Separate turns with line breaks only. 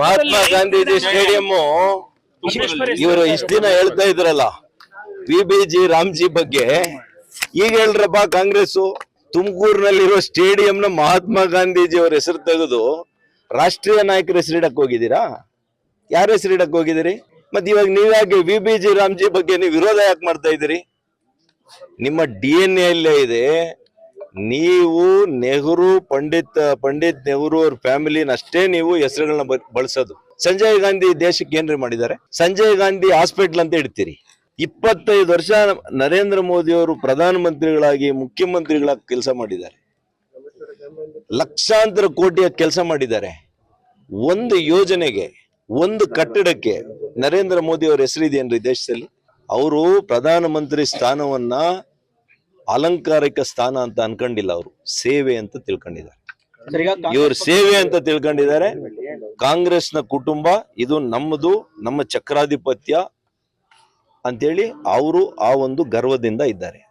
Mahatma Gandhiji stadium ಇವರು ಇಷ್ಟ ದಿನ ಹೇಳ್ತಾ ಇದ್ರಲ್ಲ ವಿ ಬಿ ಜಿ ರಾಮ್ಜಿ ಬಗ್ಗೆ. ಈಗ ಹೇಳ್ರಪ್ಪ ಕಾಂಗ್ರೆಸ್ ತುಮಕೂರಿನಲ್ಲಿರೋ ಸ್ಟೇಡಿಯಂನ ಮಹಾತ್ಮ ಗಾಂಧೀಜಿ ಅವ್ರ ಹೆಸರು ತೆಗೆದು ರಾಷ್ಟ್ರೀಯ ನಾಯಕರ ಹೆಸರಿಡಕ್ ಹೋಗಿದ್ದೀರಾ? ಯಾರ ಹೆಸರಿಡಕ್ ಹೋಗಿದ್ದೀರಿ? ಮತ್ತೆ ಇವಾಗ ನೀವ್ಯಾಕೆ ವಿ ಬಿ ಜಿ ರಾಮ್ಜಿ ಬಗ್ಗೆ ನೀವು ವಿರೋಧ ಯಾಕೆ ಮಾಡ್ತಾ ಇದ್ದೀರಿ? ನಿಮ್ಮ ಡಿ ಎನ್ ಎ ಇದೆ. ನೀವು ನೆಹರು ಪಂಡಿತ್ ಪಂಡಿತ್ ನೆಹರು ಅವ್ರ ಫ್ಯಾಮಿಲಿನ ಅಷ್ಟೇ ನೀವು ಹೆಸರುಗಳನ್ನ ಬಳಸೋದು. ಸಂಜಯ್ ಗಾಂಧಿ ದೇಶಕ್ಕೆ ಏನ್ರಿ ಮಾಡಿದ್ದಾರೆ? ಸಂಜಯ್ ಗಾಂಧಿ ಹಾಸ್ಪಿಟಲ್ ಅಂತ ಇಡ್ತೀರಿ. ಇಪ್ಪತ್ತೈದು ವರ್ಷ ನರೇಂದ್ರ ಮೋದಿ ಅವರು ಪ್ರಧಾನ ಮಂತ್ರಿಗಳಾಗಿ ಮುಖ್ಯಮಂತ್ರಿಗಳಾಗಿ ಕೆಲಸ ಮಾಡಿದ್ದಾರೆ. ಲಕ್ಷಾಂತರ ಕೋಟಿಯ ಕೆಲಸ ಮಾಡಿದ್ದಾರೆ. ಒಂದು ಯೋಜನೆಗೆ, ಒಂದು ಕಟ್ಟಡಕ್ಕೆ ನರೇಂದ್ರ ಮೋದಿ ಅವ್ರ ಹೆಸರಿದೆಯೇನ್ರಿ ದೇಶದಲ್ಲಿ? ಅವರು ಪ್ರಧಾನ ಮಂತ್ರಿ ಸ್ಥಾನವನ್ನ ಅಲಂಕಾರಿಕ ಸ್ಥಾನ ಅಂತ ಅನ್ಕೊಂಡಿಲ್ಲ ಅವರು. ಸೇವೆ ಅಂತ ತಿಳ್ಕೊಂಡಿದ್ದಾರೆ. ಇವರು ಸೇವೆ ಅಂತ ತಿಳ್ಕೊಂಡಿದ್ದಾರೆ. ಕಾಂಗ್ರೆಸ್ನ ಕುಟುಂಬ ಇದು ನಮ್ಮದು ನಮ್ಮ ಚಕ್ರಾಧಿಪತ್ಯ ಅಂತೇಳಿ ಅವರು ಆ ಒಂದು ಗರ್ವದಿಂದ ಇದ್ದಾರೆ.